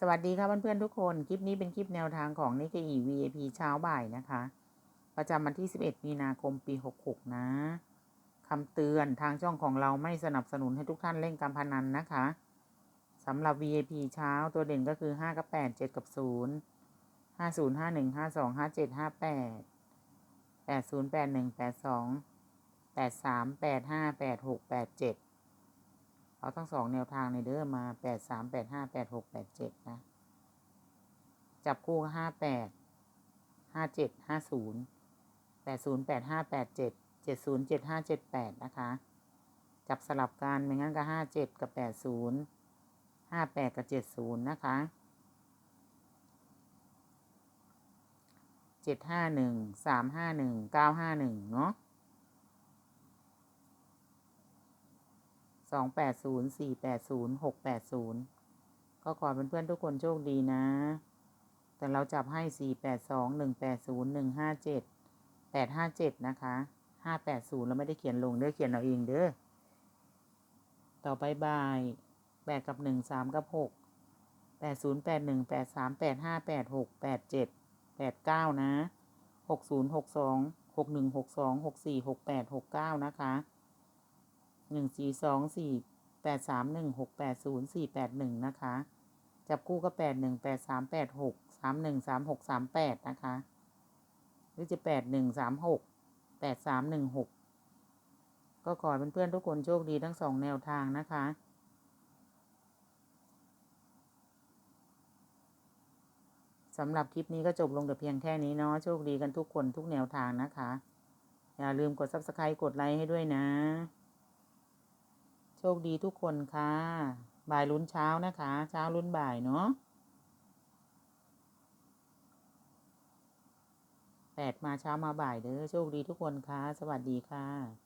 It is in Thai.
สวัสดีครับเพื่อนๆทุกคน คลิปนี้เป็นคลิปแนวทางของนิกเกอี VIP เช้าบ่ายนะคะ ประจำวันที่ 11 มีนาคมปี 66 นะคำเตือนทางช่องของเราไม่สนับสนุนให้ทุกท่านเล่นการพนันนะคะสำหรับ VIP เช้าตัวเด่นก็คือ 5 กับ 8 7 กับ 0 50 51 52 57 58 80 81 82 83 85 86 87 เอาทั้งสองแนวทางในเด้อมาแปดสามแปดห้าแปดหกแปดเจ็ดนะ จับคู่ห้าแปดห้าเจ็ดห้าศูนย์แปดศูนย์แปดห้าแปดเจ็ดเจ็ดศูนย์เจ็ดห้าเจ็ดแปดนะคะ จับสลับกันไม่งั้นก็ห้าเจ็ดกับแปดศูนย์ห้าแปดกับเจ็ดศูนย์นะคะเจ็ดห้าหนึ่งสามห้าหนึ่งเก้าห้าหนึ่งเนาะ องแปดศูนย์สี่แปดศูนย์หกแปดศูนย์ก็ขอเพื่อนๆทุกคนโชคดีนะ แต่เราจับให้สี่แปดสองหนึ่งแปดศูนย์หนึ่งห้าเจ็ดแปดห้าเจ็ดนะคะห้าแปดศูนย์เราไม่ได้เขียนลงเด้อเขียนเราเองเด้อ ต่อไปบายแปดกับหนึ่งสามกับหกแปดศูนย์แปดหนึ่งแปดสามแปดห้าแปดหกแปดเจ็ดแปดเก้านะหกศูนย์หกสองหกหนึ่งหกสองหกสี่หกแปดหกเก้านะคะ หนึ่งสี่สองสี่แปดสามหนึ่งหกแปดศูนย์สี่แปดหนึ่งนะคะ จับคู่ก็แปดหนึ่งแปดสามแปดหกสามหนึ่งสามหกสามแปดนะคะ หรือจะแปดหนึ่งสามหกแปดสามหนึ่งหกก็ขอให้เพื่อนๆทุกคนโชคดีทั้งสองแนวทางนะคะสำหรับคลิปนี้ก็จบลงแต่เพียงแค่นี้เนาะโชคดีกันทุกคนทุกแนวทางนะคะ อย่าลืมกด subscribe กดไลค์ให้ด้วยนะ ชคดีทุกคนค่ะ บ่ายลุ้นเช้านะคะ เช้าลุ้นบ่ายเนาะแปดมาเช้ามาบ่ายเด้อ โชคดีทุกคนค่ะ สวัสดีค่ะ